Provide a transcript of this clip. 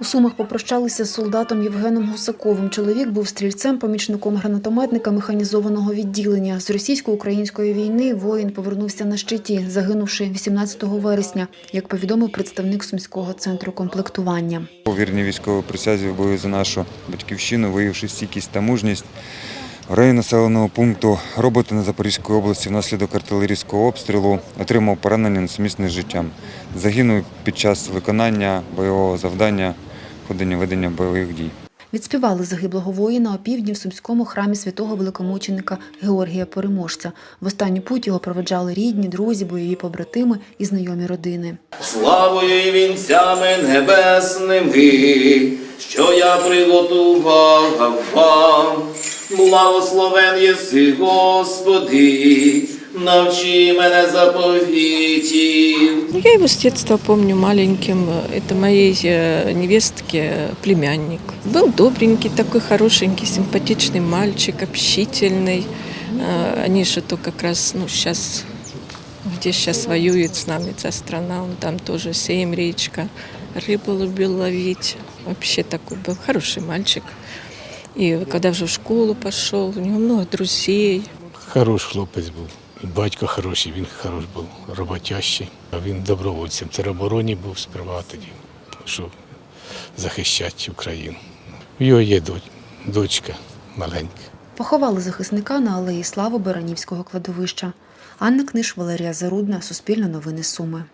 У Сумах попрощалися з солдатом Євгеном Гусаковим. Чоловік був стрільцем, помічником гранатометника механізованого відділення. З російсько-української війни воїн повернувся на щиті, загинувши 18 вересня, як повідомив представник сумського центру комплектування. У вірній військовій присязі в бою за нашу батьківщину, виявивши стійкість та мужність. В районі населеного пункту роботи на Запорізькій області внаслідок артилерійського обстрілу отримав поранення несумісне з життям. Загинув під час виконання бойового завдання ходення ведення бойових дій. Відспівали загиблого воїна опівдні в сумському храмі святого великомученика Георгія Переможця. В останню путь його проведжали рідні, друзі, бойові побратими і знайомі родини. Славою і вінцями небесними, що я приготував вам. Благословен єси, Господи, навчи мене заповітів. Ну, Я его с детства помню маленьким. Это моей э, невестке племянник. Был добренький, такой хорошенький, симпатичный мальчик, общительный. Э, Они же то как раз, ну, сейчас, где сейчас воюет с нами эта страна, он там тоже семь речка, рыбу любил ловить. Вообще такой был хороший мальчик. И когда уже в школу пошел, у него много друзей. Хороший хлопець був. Батько хороший, він хороший був, роботящий. Він добровольцем в теробороні був сперва тоді, щоб захищати Україну. У його є дочка маленька. Поховали захисника на алеї Слави Баранівського кладовища. Анна Книж, Валерія Зарудна, Суспільне новини Суми.